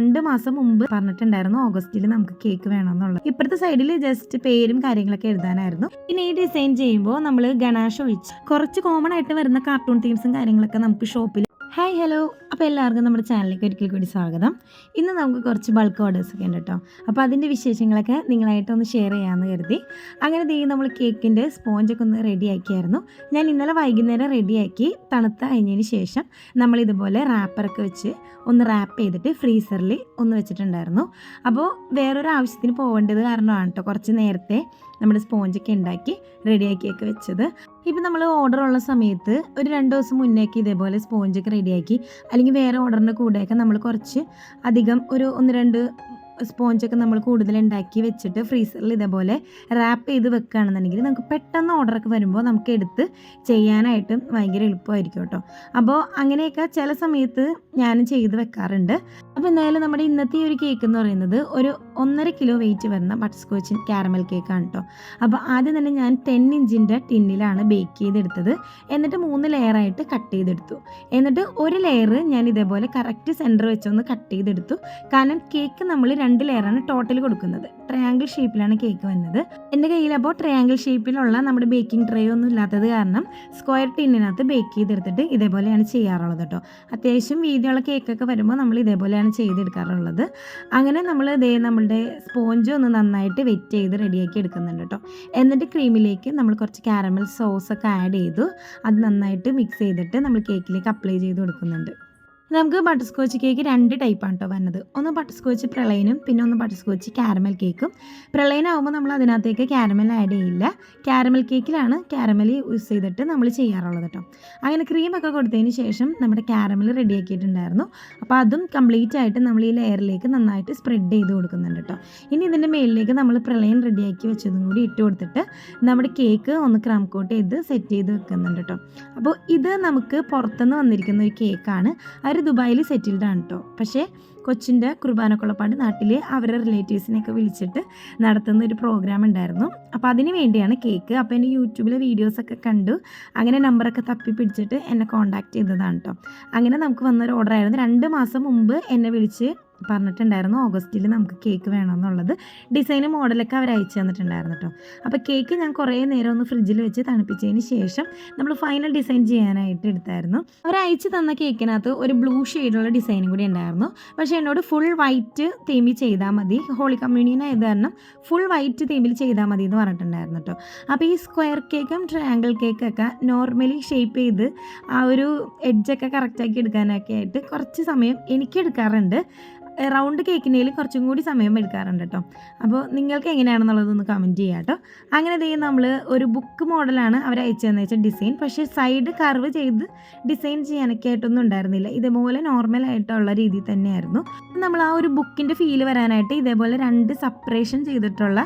രണ്ട് മാസം മുമ്പ് പറഞ്ഞിട്ടുണ്ടായിരുന്നു ഓഗസ്റ്റിൽ നമുക്ക് കേക്ക് വേണമെന്നുള്ളത്. ഇപ്പുറത്തെ സൈഡിൽ ജസ്റ്റ് പേരും കാര്യങ്ങളൊക്കെ എഴുതാനായിരുന്നു. പിന്നെ ഈ ഡിസൈൻ ചെയ്യുമ്പോൾ നമ്മൾ ഗണാഷ് ഒഴിച്ച് കുറച്ച് കോമൺ ആയിട്ട് വരുന്ന കാർട്ടൂൺ തീംസും കാര്യങ്ങളൊക്കെ നമുക്ക് ഷോപ്പിൽ ഹായ് ഹലോ അപ്പോൾ എല്ലാവർക്കും നമ്മുടെ ചാനലിലേക്ക് ഒരിക്കൽ കൂടി സ്വാഗതം. ഇന്ന് നമുക്ക് കുറച്ച് ബൾക്ക് ഓർഡേഴ്സ് ഒക്കെ ഉണ്ട് കേട്ടോ അപ്പോൾ അതിന്റെ വിശേഷങ്ങളൊക്കെ നിങ്ങളായിട്ട് ഒന്ന് ഷെയർ ചെയ്യാമെന്ന് കരുതി. അങ്ങനെ ദേ നമ്മൾ കേക്കിന്റെ സ്പോഞ്ചൊക്കെ ഒന്ന് റെഡിയാക്കിയായിരുന്നു ഞാൻ ഇന്നലെ വൈകുന്നേരം റെഡിയാക്കി തണുത്ത കഴിഞ്ഞതിന് ശേഷം നമ്മൾ ഇതുപോലെ റാപ്പറൊക്കെ വെച്ച് ഒന്ന് റാപ്പ് ചെയ്തിട്ട് ഫ്രീസറിൽ ഒന്ന് വെച്ചിട്ടുണ്ടായിരുന്നു. അപ്പോൾ വേറൊരു ആവശ്യത്തിന് പോകേണ്ടത് കാരണമാണ് കേട്ടോ കുറച്ച് നേരത്തെ നമ്മുടെ സ്പോഞ്ചൊക്കെ ഉണ്ടാക്കി റെഡിയാക്കിയൊക്കെ വെച്ചത്. ഇപ്പം നമ്മൾ ഓർഡർ ഉള്ള സമയത്ത് ഒരു രണ്ട് ദിവസം മുന്നേക്ക് ഇതേപോലെ സ്പോഞ്ചൊക്കെ റെഡിയാക്കി അല്ലെങ്കിൽ വേറെ ഓർഡറിന്റെ കൂടെയൊക്കെ നമ്മൾ കുറച്ച് അധികം ഒരു ഒന്ന് രണ്ട് സ്പോഞ്ചൊക്കെ നമ്മൾ കൂടുതൽ ഉണ്ടാക്കി വെച്ചിട്ട് ഫ്രീസറിൽ ഇതേപോലെ റാപ്പ് ചെയ്ത് വെക്കുകയാണെന്നുണ്ടെങ്കിൽ നമുക്ക് പെട്ടെന്ന് ഓർഡറൊക്കെ വരുമ്പോൾ നമുക്ക് എടുത്ത് ചെയ്യാനായിട്ട് ഭയങ്കര എളുപ്പമായിരിക്കും കേട്ടോ. അപ്പോൾ അങ്ങനെയൊക്കെ ചില സമയത്ത് ഞാൻ ചെയ്ത് വെക്കാറുണ്ട്. അപ്പോൾ എന്തായാലും നമ്മുടെ ഇന്നത്തെ ഈ ഒരു കേക്ക് എന്ന് പറയുന്നത് ഒരു ഒന്നര കിലോ വെയിറ്റ് വരുന്ന ബട്ടർ കാരമൽ ക്യാരമൽ കേക്കാണ് കേട്ടോ അപ്പോൾ ആദ്യം തന്നെ ഞാൻ ടെൻ ഇഞ്ചിന്റെ ടിന്നിലാണ് ബേക്ക് ചെയ്തെടുത്തത്. എന്നിട്ട് മൂന്ന് ലെയറായിട്ട് കട്ട് ചെയ്തെടുത്തു. എന്നിട്ട് ഒരു ലെയർ ഞാൻ ഇതേപോലെ കറക്റ്റ് സെന്റർ വെച്ചൊന്ന് കട്ട് ചെയ്തെടുത്തു. കാരണം കേക്ക് നമ്മൾ രണ്ട് ലെയറാണ് ടോട്ടൽ കൊടുക്കുന്നത്. ട്രയാങ്കിൾ ഷേപ്പിലാണ് കേക്ക് വന്നത്. എന്റെ കയ്യിൽ അപ്പോൾ ട്രയാങ്കിൾ ഷേപ്പിലുള്ള നമ്മുടെ ബേക്കിംഗ് ട്രേ ഒന്നും ഇല്ലാത്തത് കാരണം സ്ക്വയർ ടിന്നിനകത്ത് ബേക്ക് ചെയ്തെടുത്തിട്ട് ഇതേപോലെയാണ് ചെയ്യാറുള്ളത് കേട്ടോ അത്യാവശ്യം വീതിയുള്ള കേക്കൊക്കെ വരുമ്പോൾ നമ്മൾ ഇതേപോലെയാണ് ചെയ്തെടുക്കാറുള്ളത്. അങ്ങനെ നമ്മൾ ഇതേ നമ്മളുടെ സ്പോഞ്ച് ഒന്ന് നന്നായിട്ട് വെറ്റ് ചെയ്ത് റെഡിയാക്കി എടുക്കുന്നുണ്ട് കേട്ടോ എന്നിട്ട് ക്രീമിലേക്ക് നമ്മൾ കുറച്ച് കാരമൽ ഒക്കെ ആഡ് ചെയ്തു. അത് നന്നായിട്ട് മിക്സ് ചെയ്തിട്ട് നമ്മൾ കേക്കിലേക്ക് അപ്ലൈ ചെയ്ത് കൊടുക്കുന്നുണ്ട്. നമുക്ക് ബട്ടർ സ്കോച്ച് കേക്ക് രണ്ട് ടൈപ്പാണ് കേട്ടോ വന്നത് ഒന്ന് ബട്ടർ സ്കോച്ച് പ്രളയനും പിന്നെ ഒന്ന് ബട്ടർ സ്കോച്ച് കാരമൽ കേക്കും പ്രളയനാകുമ്പോൾ നമ്മൾ അതിനകത്തേക്ക് കാരമൽ ആഡ് ചെയ്യില്ല. കാരമൽ കേക്കിലാണ് കാരമൽ യൂസ് ചെയ്തിട്ട് നമ്മൾ ചെയ്യാറുള്ളത് കേട്ടോ അങ്ങനെ ക്രീമൊക്കെ കൊടുത്തതിന് ശേഷം നമ്മുടെ കാരമൽ റെഡിയാക്കിയിട്ടുണ്ടായിരുന്നു അപ്പോൾ അതും കംപ്ലീറ്റ് ആയിട്ട് നമ്മൾ ഈ ലെയറിലേക്ക് നന്നായിട്ട് സ്പ്രെഡ് ചെയ്ത് കൊടുക്കുന്നുണ്ട് കേട്ടോ ഇനി ഇതിന്റെ മേളിലേക്ക് നമ്മൾ പ്രളയം റെഡിയാക്കി വെച്ചതും കൂടി ഇട്ട് കൊടുത്തിട്ട് നമ്മുടെ കേക്ക് ഒന്ന് ക്രം കോട്ട് ചെയ്ത് സെറ്റ് ചെയ്ത് വെക്കുന്നുണ്ട് കേട്ടോ അപ്പോൾ ഇത് നമുക്ക് പുറത്തുനിന്ന് വന്നിരിക്കുന്ന ഒരു കേക്കാണ് ദുബായിൽ സെറ്റിൽഡ് ആണ് കേട്ടോ പക്ഷേ കൊച്ചിന്റെ കുർബാന കുളപ്പാട് നാട്ടിലെ അവരുടെ റിലേറ്റീവ്സിനെയൊക്കെ വിളിച്ചിട്ട് നടത്തുന്ന ഒരു പ്രോഗ്രാം ഉണ്ടായിരുന്നു. അപ്പോൾ അതിന് വേണ്ടിയാണ് കേക്ക് അപ്പോൾ എന്റെ യൂട്യൂബിലെ വീഡിയോസൊക്കെ കണ്ടു. അങ്ങനെ നമ്പറൊക്കെ തപ്പി പിടിച്ചിട്ട് എന്നെ കോൺടാക്ട് ചെയ്തതാണ് കേട്ടോ അങ്ങനെ നമുക്ക് വന്നൊരു ഓർഡർ ആയിരുന്നു. രണ്ട് മാസം മുമ്പ് എന്നെ വിളിച്ച് പറഞ്ഞിട്ടുണ്ടായിരുന്നു ഓഗസ്റ്റിൽ നമുക്ക് കേക്ക് വേണമെന്നുള്ളത്. ഡിസൈന് മോഡലൊക്കെ അവർ അയച്ചു തന്നിട്ടുണ്ടായിരുന്നു കേട്ടോ. അപ്പോൾ കേക്ക് ഞാൻ കുറേ നേരം ഒന്ന് ഫ്രിഡ്ജിൽ വെച്ച് തണുപ്പിച്ചതിന് ശേഷം നമ്മൾ ഫൈനൽ ഡിസൈൻ ചെയ്യാനായിട്ട് എടുത്തായിരുന്നു. അവർ അയച്ചു തന്ന കേക്കിനകത്ത് ഒരു ബ്ലൂ ഷെയ്ഡുള്ള ഡിസൈനും കൂടി ഉണ്ടായിരുന്നു. പക്ഷേ എന്നോട് ഫുൾ വൈറ്റ് തീമിൽ ചെയ്താൽ മതി. ഹോളി കമ്മ്യൂണിയൻ ആയത് കാരണം ഫുൾ വൈറ്റ് തീമിൽ ചെയ്താൽ മതി എന്ന് പറഞ്ഞിട്ടുണ്ടായിരുന്നു കേട്ടോ. അപ്പോൾ ഈ സ്ക്വയർ കേക്കും ട്രയാങ്കിൾ കേക്കൊക്കെ നോർമലി ഷേപ്പ് ചെയ്ത് ആ ഒരു എഡ്ജൊക്കെ കറക്റ്റാക്കി എടുക്കാനൊക്കെ ആയിട്ട് കുറച്ച് സമയം എനിക്ക് എടുക്കാറുണ്ട്. റൗണ്ട് കേക്കിനേലും കുറച്ചും കൂടി സമയം എടുക്കാറുണ്ട് കേട്ടോ അപ്പോൾ നിങ്ങൾക്ക് എങ്ങനെയാണെന്നുള്ളതൊന്ന് കമന്റ് ചെയ്യാം കേട്ടോ അങ്ങനെ ദേ നമ്മൾ ഒരു ബുക്ക് മോഡലാണ് അവർ അയച്ചു തന്നെ വെച്ചാൽ ഡിസൈൻ പക്ഷേ സൈഡ് കർവ് ചെയ്ത് ഡിസൈൻ ചെയ്യാനൊക്കെ ആയിട്ടൊന്നും ഉണ്ടായിരുന്നില്ല. ഇതേപോലെ നോർമൽ ആയിട്ടുള്ള രീതിയിൽ തന്നെയായിരുന്നു. നമ്മൾ ആ ഒരു ബുക്കിന്റെ ഫീൽ വരാനായിട്ട് ഇതേപോലെ രണ്ട് സപ്പറേഷൻ ചെയ്തിട്ടുള്ള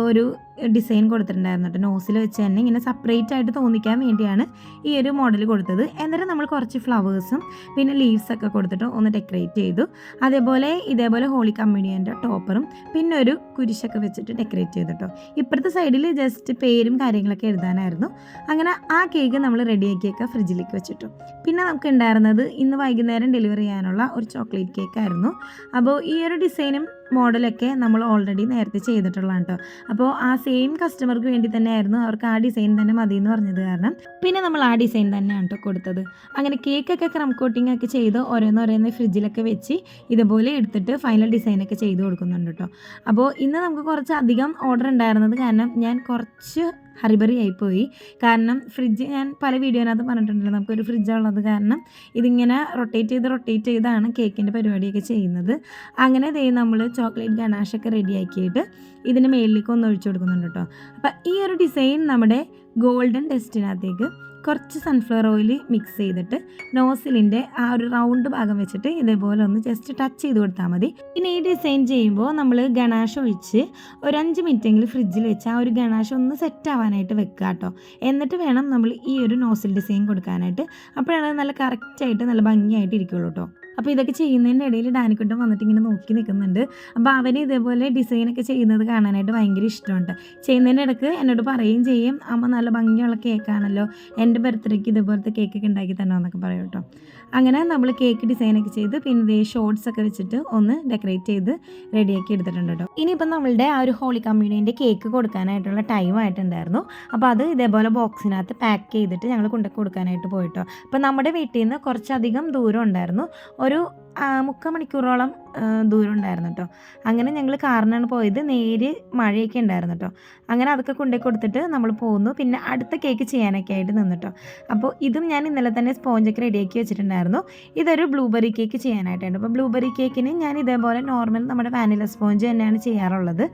ഒരു ഡിസൈൻ കൊടുത്തിട്ടുണ്ടായിരുന്നു കേട്ടോ. നോസിൽ വെച്ച് തന്നെ ഇങ്ങനെ സെപ്പറേറ്റ് ആയിട്ട് തോന്നിക്കാൻ വേണ്ടിയാണ് ഈ ഒരു മോഡൽ കൊടുത്തത്. എന്നിട്ട് നമ്മൾ കുറച്ച് ഫ്ലവേഴ്സും പിന്നെ ലീവ്സ് ഒക്കെ കൊടുത്തിട്ട് ഒന്ന് ഡെക്കറേറ്റ് ചെയ്തു. അതേപോലെ ഇതേപോലെ ഹോളി കമ്മ്യൂണിയന്റെ ടോപ്പറും പിന്നെ ഒരു കുരിശൊക്കെ വെച്ചിട്ട് ഡെക്കറേറ്റ് ചെയ്തിട്ടോ ഇപ്പുറത്തെ സൈഡിൽ ജസ്റ്റ് പേരും കാര്യങ്ങളൊക്കെ എഴുതാനായിരുന്നു. അങ്ങനെ ആ കേക്ക് നമ്മൾ റെഡിയാക്കിയൊക്കെ ഫ്രിഡ്ജിലേക്ക് വെച്ചിട്ടു. പിന്നെ നമുക്ക് ഉണ്ടായിരുന്നത് ഇന്ന് വൈകുന്നേരം ഡെലിവറി ചെയ്യാനുള്ള ഒരു ചോക്ലേറ്റ് കേക്ക് ആയിരുന്നു. അപ്പോൾ ഈ ഒരു ഡിസൈനും മോഡലൊക്കെ നമ്മൾ ഓൾറെഡി നേരത്തെ ചെയ്തിട്ടുള്ളതാണ് കേട്ടോ അപ്പോൾ ആ സെയിം കസ്റ്റമർക്ക് വേണ്ടി തന്നെ ആയിരുന്നു അവർക്ക് ആ ഡിസൈൻ തന്നെ മതി എന്ന് പറഞ്ഞത് കാരണം പിന്നെ നമ്മൾ ആ ഡിസൈൻ തന്നെയാണ് കേട്ടോ കൊടുത്തത്. അങ്ങനെ കേക്കൊക്കെ ക്രം കോട്ടിംഗ് ഒക്കെ ചെയ്ത് ഓരോന്നോരോന്ന് ഫ്രിഡ്ജിലൊക്കെ വെച്ച് ഇതുപോലെ എടുത്തിട്ട് ഫൈനൽ ഡിസൈനൊക്കെ ചെയ്ത് കൊടുക്കുന്നുണ്ട് കേട്ടോ അപ്പോൾ ഇന്ന് നമുക്ക് കുറച്ച് അധികം ഓർഡർ ഉണ്ടായിരുന്നത് കാരണം ഞാൻ കുറച്ച് ഹറിബറി ആയിപ്പോയി കാരണം ഫ്രിഡ്ജ് ഞാൻ പല വീഡിയോനകത്ത് പറഞ്ഞിട്ടുണ്ടല്ലോ നമുക്കൊരു ഫ്രിഡ്ജുള്ളത് കാരണം ഇതിങ്ങനെ റൊട്ടേറ്റ് ചെയ്ത് റൊട്ടേറ്റ് ചെയ്താണ് കേക്കിന്റെ പരിപാടിയൊക്കെ ചെയ്യുന്നത്. അങ്ങനെ ദേ നമ്മൾ ചോക്ലേറ്റ് ഗണാഷൊക്കെ റെഡിയാക്കിയിട്ട് ഇതിന് മേളിലേക്ക് ഒന്ന് ഒഴിച്ചു കൊടുക്കുന്നുണ്ട് കേട്ടോ. അപ്പം ഈ ഒരു ഡിസൈൻ നമ്മുടെ ഗോൾഡൻ ടെസ്റ്റിനകത്തേക്ക് കുറച്ച് സൺഫ്ലവർ ഓയിൽ മിക്സ് ചെയ്തിട്ട് നോസിലിന്റെ ആ ഒരു റൗണ്ട് ഭാഗം വെച്ചിട്ട് ഇതേപോലെ ഒന്ന് ജസ്റ്റ് ടച്ച് ചെയ്ത് കൊടുത്താൽ മതി. പിന്നെ ഈ ഡിസൈൻ ചെയ്യുമ്പോൾ നമ്മൾ ഗണാഷ് ഒഴിച്ച് ഒരു അഞ്ച് മിനിറ്റെങ്കിലും ഫ്രിഡ്ജിൽ വെച്ച് ആ ഒരു ഗണാഷ് ഒന്ന് സെറ്റ് ആവാനായിട്ട് വെക്കുക കേട്ടോ എന്നിട്ട് വേണം നമ്മൾ ഈ ഒരു നോസിൽ ഡിസൈൻ കൊടുക്കാനായിട്ട്. അപ്പോഴാണ് നല്ല കറക്റ്റായിട്ട് നല്ല ഭംഗിയായിട്ട് ഇരിക്കുള്ളൂ കേട്ടോ അപ്പോൾ ഇതൊക്കെ ചെയ്യുന്നതിന്റെ ഇടയിൽ ഡാനിക്കുട്ടൻ വന്നിട്ട് ഇങ്ങനെ നോക്കി നിൽക്കുന്നുണ്ട്. അപ്പോൾ അവന് ഇതേപോലെ ഡിസൈനൊക്കെ ചെയ്യുന്നത് കാണാനായിട്ട് ഭയങ്കര ഇഷ്ടമുണ്ട്. ചെയ്യുന്നതിന്റെ ഇടയ്ക്ക് എന്നോട് പറയുകയും ചെയ്യും. അമ്മ നല്ല ഭംഗിയുള്ള കേക്കാണല്ലോ എന്റെ ബർത്ത്ഡേക്ക് ഇതുപോലത്തെ കേക്കൊക്കെ ഉണ്ടാക്കി തരണമെന്നൊക്കെ പറയും കേട്ടോ. അങ്ങനെ നമ്മൾ കേക്ക് ഡിസൈനൊക്കെ ചെയ്ത് പിന്നെ ഇതേ ഷോർട്സ് ഒക്കെ വെച്ചിട്ട് ഒന്ന് ഡെക്കറേറ്റ് ചെയ്ത് റെഡിയാക്കി എടുത്തിട്ടുണ്ട് കേട്ടോ ഇനിയിപ്പം നമ്മളുടെ ആ ഒരു ഹോളി കമ്മ്യൂണിന്റെ കേക്ക് കൊടുക്കാനായിട്ടുള്ള ടൈം ആയിട്ടുണ്ടായിരുന്നു. അപ്പോൾ അത് ഇതേപോലെ ബോക്സിനകത്ത് പാക്ക് ചെയ്തിട്ട് ഞങ്ങൾ കൊണ്ടു കൊടുക്കാനായിട്ട് പോയിട്ടോ അപ്പോൾ നമ്മുടെ വീട്ടിൽ നിന്ന് കുറച്ചധികം ദൂരം ഉണ്ടായിരുന്നു. ഒരു മുക്കാൽ മണിക്കൂറോളം ദൂരം ഉണ്ടായിരുന്നു കേട്ടോ അങ്ങനെ ഞങ്ങൾ കാറിനാണ് പോയത്. നേര് മഴയൊക്കെ ഉണ്ടായിരുന്നു കേട്ടോ അങ്ങനെ അതൊക്കെ കൊണ്ടുപോയി കൊടുത്തിട്ട് നമ്മൾ പോന്നു. പിന്നെ അടുത്ത കേക്ക് ചെയ്യാനൊക്കെ ആയിട്ട് നിന്നിട്ടോ അപ്പോൾ ഇതും ഞാൻ ഇന്നലെ തന്നെ സ്പോഞ്ചൊക്കെ റെഡിയാക്കി വെച്ചിട്ടുണ്ടായിരുന്നു. ഇതൊരു ബ്ലൂബെറി കേക്ക് ചെയ്യാനായിട്ടുണ്ട് അപ്പോൾ ബ്ലൂബെറി കേക്കിന് ഞാൻ ഇതേപോലെ നോർമൽ നമ്മുടെ വാനില സ്പോഞ്ച് തന്നെയാണ് ചെയ്യാറുള്ളത്.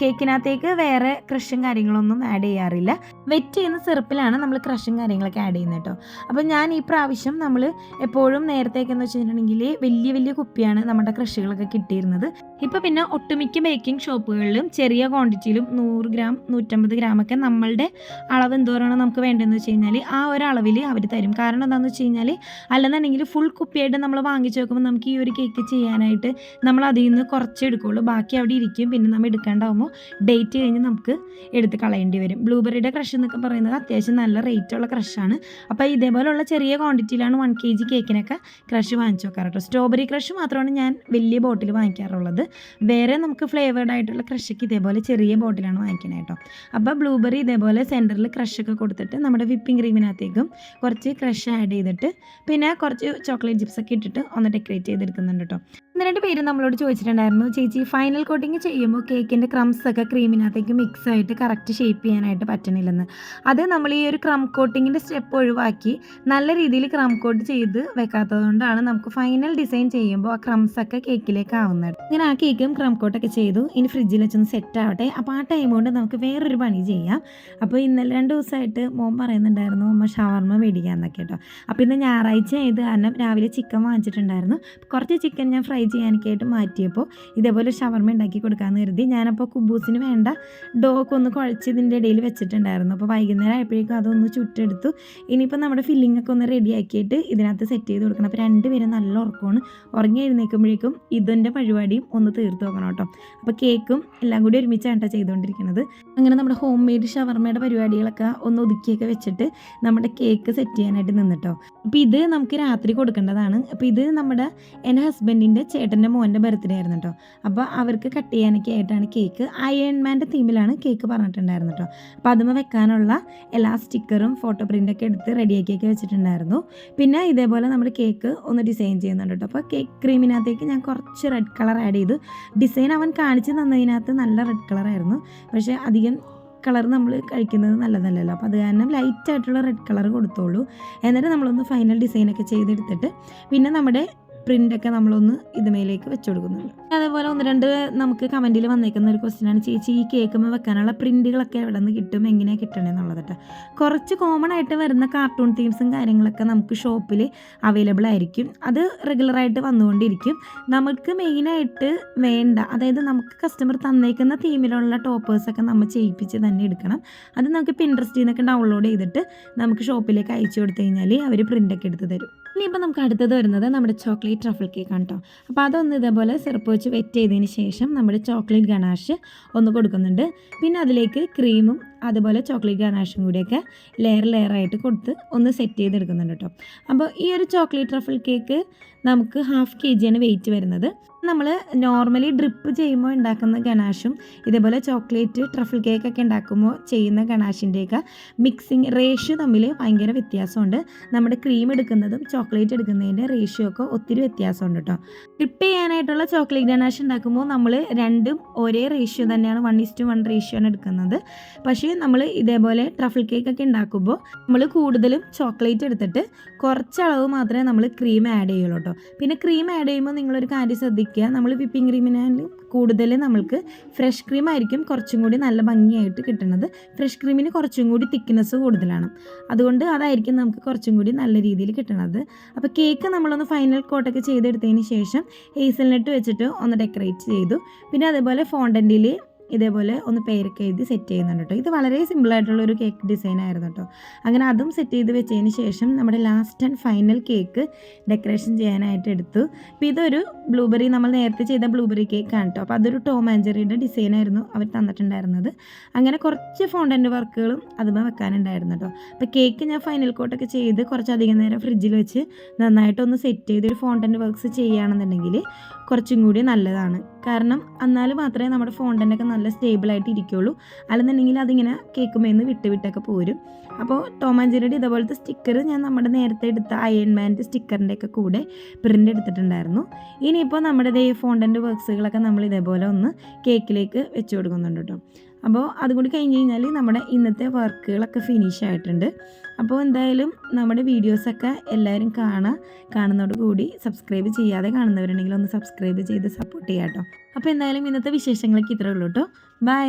കേക്കിനകത്തേക്ക് വേറെ ക്രഷും കാര്യങ്ങളൊന്നും ആഡ് ചെയ്യാറില്ല. വെറ്റ് ചെയ്യുന്ന സിറപ്പിലാണ് നമ്മൾ ക്രഷും കാര്യങ്ങളൊക്കെ ആഡ് ചെയ്യുന്നത് കേട്ടോ. അപ്പോൾ ഞാൻ ഈ പ്രാവശ്യം നമ്മൾ എപ്പോഴും നേരത്തേക്ക് എന്ന് വെച്ചിട്ടുണ്ടെങ്കിൽ വലിയ വലിയ കുപ്പിയാണ് നമ്മുടെ ക്രഷുകളൊക്കെ കിട്ടിയിരുന്നത്. ഇപ്പോൾ പിന്നെ ഒട്ടുമിക്ക ബേക്കിംഗ് ഷോപ്പുകളിലും ചെറിയ ക്വാണ്ടിറ്റിയിലും നൂറ് ഗ്രാം നൂറ്റമ്പത് ഗ്രാമൊക്കെ നമ്മളുടെ അളവ് എന്തോരമാണ് നമുക്ക് വേണ്ടതെന്ന് വെച്ച് കഴിഞ്ഞാൽ ആ ഒരു അളവിൽ അവർ തരും. കാരണം എന്താണെന്ന് വെച്ച് കഴിഞ്ഞാൽ അല്ലെന്നുണ്ടെങ്കിൽ ഫുൾ കുപ്പിയായിട്ട് നമ്മൾ വാങ്ങിച്ച് വെക്കുമ്പോൾ നമുക്ക് ഈ ഒരു കേക്ക് ചെയ്യാനായിട്ട് നമ്മൾ അതിൽ നിന്ന് കുറച്ച് ബാക്കി അവിടെ ഇരിക്കും പിന്നെ നമ്മൾ എടുക്കേണ്ടാവുമ്പോൾ ഡേറ്റ് കഴിഞ്ഞ് നമുക്ക് എടുത്ത് കളയേണ്ടി വരും. ബ്ലൂബെറിയുടെ ക്രഷ് എന്നൊക്കെ പറയുന്നത് അത്യാവശ്യം നല്ല റേറ്റുള്ള ക്രഷാണ് അപ്പോൾ ഇതേപോലെയുള്ള ചെറിയ ക്വാണ്ടിറ്റിയിലാണ് വൺ കെ ജി കേക്കിനൊക്കെ ക്രഷ് വാങ്ങിച്ചു വെക്കാറ് കേട്ടോ സ്ട്രോബെറി ക്രഷ് മാത്രമാണ് ഞാൻ വലിയ ബോട്ടിൽ വാങ്ങിക്കാറുള്ളത്. വേറെ നമുക്ക് ഫ്ലേവേർഡ് ആയിട്ടുള്ള ക്രഷൊക്കെ ഇതേപോലെ ചെറിയ ബോട്ടിലാണ് വാങ്ങിക്കുന്നത് കേട്ടോ അപ്പോൾ ബ്ലൂബെറി ഇതേപോലെ സെന്ററിൽ ക്രഷൊക്കെ കൊടുത്തിട്ട് നമ്മുടെ വിപ്പിംഗ് ക്രീമിനകത്തേക്കും കുറച്ച് ക്രഷ് ആഡ് ചെയ്തിട്ട് പിന്നെ കുറച്ച് ചോക്ലേറ്റ് ചിപ്സൊക്കെ ഇട്ടിട്ട് ഒന്ന് ഡെക്കറേറ്റ് ചെയ്തെടുക്കുന്നുണ്ട് കേട്ടോ ഒന്ന് രണ്ട് പേര് നമ്മളോട് ചോദിച്ചിട്ടുണ്ടായിരുന്നു ചേച്ചി ഫൈനൽ കോട്ടിങ് ചെയ്യുമ്പോൾ കേക്കിന്റെ ക്രംസ് ഒക്കെ ക്രീമിനകത്തേക്ക് മിക്സ് ആയിട്ട് കറക്റ്റ് ഷേപ്പ് ചെയ്യാനായിട്ട് പറ്റണില്ലെന്ന്. അത് നമ്മൾ ഈ ഒരു ക്രം കോട്ടിങ്ങിന്റെ സ്റ്റെപ്പ് ഒഴിവാക്കി നല്ല രീതിയിൽ ക്രം കോട്ട് ചെയ്ത് വെക്കാത്തത് കൊണ്ടാണ് നമുക്ക് ഫൈനൽ ഡിസൈൻ ചെയ്യുമ്പോൾ ആ ക്രംസ് ഒക്കെ കേക്കിലേക്ക് ആവുന്നത്. ഇങ്ങനെ ആ കേക്കും ക്രം കോട്ടൊക്കെ ചെയ്തു ഇനി ഫ്രിഡ്ജിൽ വെച്ചൊന്ന് സെറ്റ് ആവട്ടെ. അപ്പോൾ ആ ടൈം കൊണ്ട് നമുക്ക് വേറൊരു പണി ചെയ്യാം. അപ്പോൾ ഇന്നലെ രണ്ട് ദിവസമായിട്ട് മോൻ പറയുന്നുണ്ടായിരുന്നു അമ്മ ഷവർമ്മ മേടിക്കാമെന്നൊക്കെ കേട്ടോ. അപ്പോൾ ഇന്ന് ഞായറാഴ്ച ആയത് കാരണം രാവിലെ ചിക്കൻ വാങ്ങിച്ചിട്ടുണ്ടായിരുന്നു. കുറച്ച് ചിക്കൻ ഞാൻ ഫ്രൈ ചെയ്യാനൊക്കെ ആയിട്ട് മാറ്റിയപ്പോൾ ഇതേപോലെ ഷവർമ്മ ഉണ്ടാക്കി കൊടുക്കാമെന്ന് കരുതി. ഞാനപ്പോൾ കുബൂസിന് വേണ്ട ഡോക്ക് ഒന്ന് കുഴച്ച് ഇതിന്റെ ഇടയിൽ വെച്ചിട്ടുണ്ടായിരുന്നു. അപ്പോൾ വൈകുന്നേരം ആയപ്പോഴേക്കും അതൊന്ന് ചുറ്റെടുത്തു ഇനിയിപ്പോൾ നമ്മുടെ ഫില്ലിംഗ് ഒക്കെ ഒന്ന് റെഡിയാക്കിയിട്ട് ഇതിനകത്ത് സെറ്റ് ചെയ്ത് കൊടുക്കണം. അപ്പോൾ രണ്ടുപേരും നല്ല ഉറക്കമാണ്. ഉറങ്ങി എഴുന്നേൽക്കുമ്പോഴേക്കും ഇതിന്റെ പരിപാടിയും ഒന്ന് തീർത്ത് നോക്കണം കേട്ടോ. അപ്പോൾ കേക്കും എല്ലാം കൂടി ഒരുമിച്ചാണ് കേട്ടോ ചെയ്തുകൊണ്ടിരിക്കുന്നത്. അങ്ങനെ നമ്മുടെ ഹോം മെയ്ഡ് ഷവർമയുടെ പരിപാടികളൊക്കെ ഒന്ന് ഒതുക്കിയൊക്കെ വെച്ചിട്ട് നമ്മുടെ കേക്ക് സെറ്റ് ചെയ്യാനായിട്ട് നിന്നിട്ടോ അപ്പോൾ ഇത് നമുക്ക് രാത്രി കൊടുക്കേണ്ടതാണ്. അപ്പോൾ ഇത് നമ്മുടെ എന്റെ ഹസ്ബൻഡിന്റെ ചേട്ടന്റെ മോന്റെ ബർത്ത്ഡേ ആയിരുന്നു കേട്ടോ. അപ്പോൾ അവർക്ക് കട്ട് ചെയ്യാനൊക്കെ ആയിട്ടാണ് കേക്ക് അയൺമാന്റെ തീമിലാണ് കേക്ക് പറഞ്ഞിട്ടുണ്ടായിരുന്നു കേട്ടോ അപ്പോൾ അതുമ്പോൾ വെക്കാനുള്ള എല്ലാ സ്റ്റിക്കറും ഫോട്ടോ പ്രിന്റൊക്കെ എടുത്ത് റെഡിയാക്കിയൊക്കെ വെച്ചിട്ടുണ്ടായിരുന്നു. പിന്നെ ഇതേപോലെ നമ്മൾ കേക്ക് ഒന്ന് ഡിസൈൻ ചെയ്യുന്നുണ്ട് കേട്ടോ അപ്പോൾ കേക്ക് ക്രീമിനകത്തേക്ക് ഞാൻ കുറച്ച് റെഡ് കളർ ആഡ് ചെയ്തു. ഡിസൈൻ അവൻ കാണിച്ച് തന്നതിനകത്ത് നല്ല റെഡ് കളറായിരുന്നു പക്ഷേ അധികം കളർ നമ്മൾ കഴിക്കുന്നത് നല്ലതല്ലല്ലോ. അപ്പോൾ അത് കാരണം ലൈറ്റായിട്ടുള്ള റെഡ് കളർ കൊടുത്തോളൂ. എന്നിട്ട് നമ്മളൊന്ന് ഫൈനൽ ഡിസൈനൊക്കെ ചെയ്തെടുത്തിട്ട് പിന്നെ നമ്മുടെ പ്രിന്റൊക്കെ നമ്മളൊന്ന് ഇതുമേലേക്ക് വെച്ച് കൊടുക്കുന്നുണ്ട് അതേപോലെ ഒന്ന് രണ്ട് നമുക്ക് കമന്റിൽ വന്നേക്കുന്ന ഒരു ക്വസ്റ്റ്യൻ ആണ്. ചേച്ചി ഈ കേക്കുമ്പോൾ വെക്കാനുള്ള പ്രിന്റുകളൊക്കെ എവിടെ നിന്ന് കിട്ടും? എങ്ങനെയാണ് കിട്ടണമെന്നുള്ളത് കേട്ടോ കുറച്ച് കോമൺ ആയിട്ട് വരുന്ന കാർട്ടൂൺ തീംസും കാര്യങ്ങളൊക്കെ നമുക്ക് ഷോപ്പിൽ അവൈലബിൾ ആയിരിക്കും. അത് റെഗുലറായിട്ട് വന്നുകൊണ്ടിരിക്കും. നമുക്ക് മെയിനായിട്ട് വേണ്ട അതായത് നമുക്ക് കസ്റ്റമർ തന്നേക്കുന്ന തീമിലുള്ള ടോപ്പേഴ്സൊക്കെ നമ്മൾ ചെയ്യിപ്പിച്ച് തന്നെ എടുക്കണം. അത് നമുക്ക് പിൻട്രസ്റ്റിൽ നിന്നൊക്കെ ഡൗൺലോഡ് ചെയ്തിട്ട് നമുക്ക് ഷോപ്പിലേക്ക് അയച്ചു കൊടുത്തു കഴിഞ്ഞാൽ അവർ പ്രിന്റൊക്കെ എടുത്ത് തരും. ഇനിയിപ്പോൾ നമുക്ക് അടുത്തത് വരുന്നത് നമ്മുടെ ചോക്ലേറ്റ് ട്രഫിൾ കേക്ക് ആണ് കേട്ടോ അപ്പോൾ അതൊന്ന് ഇതേപോലെ സിറപ്പ് വെച്ച് വെറ്റ് ചെയ്തതിന് ശേഷം നമ്മുടെ ചോക്ലേറ്റ് ഗണാഷ് ഒന്ന് കൊടുക്കുന്നുണ്ട്. പിന്നെ അതിലേക്ക് ക്രീമും അതുപോലെ ചോക്ലേറ്റ് ഗണാഷും കൂടിയൊക്കെ ലെയർ ലെയറായിട്ട് കൊടുത്ത് ഒന്ന് സെറ്റ് ചെയ്തെടുക്കുന്നുണ്ട് കേട്ടോ അപ്പോൾ ഈ ഒരു ചോക്ലേറ്റ് ട്രഫിൾ കേക്ക് നമുക്ക് ഹാഫ് കെ ജിയാണ് വെയിറ്റ് വരുന്നത്. നമ്മൾ നോർമലി ഡ്രിപ്പ് ചെയ്യുമ്പോൾ ഉണ്ടാക്കുന്ന ഗണാഷും ഇതേപോലെ ചോക്ലേറ്റ് ട്രഫിൾ കേക്കൊക്കെ ഉണ്ടാക്കുമ്പോൾ ചെയ്യുന്ന ഗണാഷിന്റെയൊക്കെ മിക്സിങ് റേഷ്യോ തമ്മിൽ ഭയങ്കര വ്യത്യാസമുണ്ട്. നമ്മുടെ ക്രീം എടുക്കുന്നതും ചോക്ലേറ്റ് എടുക്കുന്നതിന്റെ റേഷ്യോ ഒക്കെ ഒത്തിരി വ്യത്യാസമുണ്ട് കേട്ടോ ഡ്രിപ്പ് ചെയ്യാനായിട്ടുള്ള ചോക്ലേറ്റ് ഗണാഷ് ഉണ്ടാക്കുമ്പോൾ നമ്മൾ രണ്ടും ഒരേ റേഷ്യോ തന്നെയാണ് one is to one ratio ആണ് എടുക്കുന്നത്. പക്ഷേ നമ്മൾ ഇതേപോലെ ട്രഫിൾ കേക്കൊക്കെ ഉണ്ടാക്കുമ്പോൾ നമ്മൾ കൂടുതലും ചോക്ലേറ്റ് എടുത്തിട്ട് കുറച്ചളവ് മാത്രമേ നമ്മൾ ക്രീം ആഡ് ചെയ്യുള്ളൂ കേട്ടോ പിന്നെ ക്രീം ആഡ് ചെയ്യുമ്പോൾ നിങ്ങളൊരു കാര്യം ശ്രദ്ധിക്കുക നമ്മൾ വിപ്പിംഗ് ക്രീമിനാലും കൂടുതൽ നമ്മൾക്ക് ഫ്രഷ് ക്രീം ആയിരിക്കും കുറച്ചും കൂടി നല്ല ഭംഗിയായിട്ട് കിട്ടുന്നത് ഫ്രഷ് ക്രീമിന് കുറച്ചും കൂടി തിക്നെസ് കൂടുതലാണ്. അതുകൊണ്ട് അതായിരിക്കും നമുക്ക് കുറച്ചും കൂടി നല്ല രീതിയിൽ കിട്ടുന്നത് അപ്പോൾ കേക്ക് നമ്മളൊന്ന് ഫൈനൽ കോട്ടൊക്കെ ചെയ്തെടുത്തതിന് ശേഷം ഹേസൽനട്ട് വെച്ചിട്ട് ഒന്ന് ഡെക്കറേറ്റ് ചെയ്തു. പിന്നെ അതേപോലെ ഫോണ്ടന്റിൽ ഇതേപോലെ ഒന്ന് പേരൊക്കെ എഴുതി സെറ്റ് ചെയ്യുന്നുണ്ട് കേട്ടോ ഇത് വളരെ സിമ്പിളായിട്ടുള്ള ഒരു കേക്ക് ഡിസൈൻ ആയിരുന്നു കേട്ടോ അങ്ങനെ അതും സെറ്റ് ചെയ്ത് വെച്ചതിന് ശേഷം നമ്മുടെ last and final cake decoration ചെയ്യാനായിട്ട് എടുത്തു. അപ്പോൾ ഇതൊരു ബ്ലൂബെറി നമ്മൾ നേരത്തെ ചെയ്ത ബ്ലൂബെറി കേക്കാണ് കേട്ടോ അപ്പോൾ അതൊരു ടോം ആൻഡ് ജെറിയുടെ ഡിസൈൻ ആയിരുന്നു അവർ തന്നിട്ടുണ്ടായിരുന്നത്. അങ്ങനെ കുറച്ച് ഫോണ്ടന്റ് വർക്കുകളും അതുമ്പോൾ വെക്കാനുണ്ടായിരുന്നു കേട്ടോ അപ്പോൾ കേക്ക് ഞാൻ ഫൈനൽ കോട്ടൊക്കെ ചെയ്ത് കുറച്ചധികം നേരം ഫ്രിഡ്ജിൽ വെച്ച് നന്നായിട്ടൊന്ന് സെറ്റ് ചെയ്ത് ഒരു ഫോണ്ടന്റ് വർക്ക്സ് ചെയ്യുകയാണെന്നുണ്ടെങ്കിൽ കുറച്ചും കൂടി നല്ലതാണ്. കാരണം എന്നാൽ മാത്രമേ നമ്മുടെ ഫോണ്ടന്റൊക്കെ നല്ല സ്റ്റേബിളായിട്ട് ഇരിക്കുള്ളൂ. അല്ലെന്നുണ്ടെങ്കിൽ അതിങ്ങനെ കേൾക്കുമ്പോൾ വിട്ട് വിട്ടൊക്കെ പോരും. അപ്പോൾ ടോം ആൻഡ് ജെറിയുടെ ഇതേപോലത്തെ സ്റ്റിക്കർ ഞാൻ നമ്മുടെ നേരത്തെ എടുത്ത അയൺമാന്റെ സ്റ്റിക്കറിന്റെ ഒക്കെ കൂടെ പ്രിന്റ് എടുത്തിട്ടുണ്ടായിരുന്നു. ഇനിയിപ്പോൾ നമ്മുടെ ഈ ഫോണ്ടന്റ് വർക്ക്സുകളൊക്കെ നമ്മൾ ഇതേപോലെ ഒന്ന് കേക്കിലേക്ക് വെച്ച് കൊടുക്കുന്നുണ്ട് കേട്ടോ. അപ്പോൾ അതുകൂടി കഴിഞ്ഞ് കഴിഞ്ഞാൽ നമ്മുടെ ഇന്നത്തെ വർക്കുകളൊക്കെ ഫിനിഷ് ആയിട്ടുണ്ട്. അപ്പോൾ എന്തായാലും നമ്മുടെ വീഡിയോസൊക്കെ എല്ലാവരും കാണുക കാണുന്നതോട് കൂടി സബ്സ്ക്രൈബ് ചെയ്യാതെ കാണുന്നവരുണ്ടെങ്കിൽ ഒന്ന് സബ്സ്ക്രൈബ് ചെയ്ത് സപ്പോർട്ട് ചെയ്യാം കേട്ടോ അപ്പോൾ എന്തായാലും ഇന്നത്തെ വിശേഷങ്ങളൊക്കെ ഇത്രേ ഉള്ളൂ കേട്ടോ ബൈ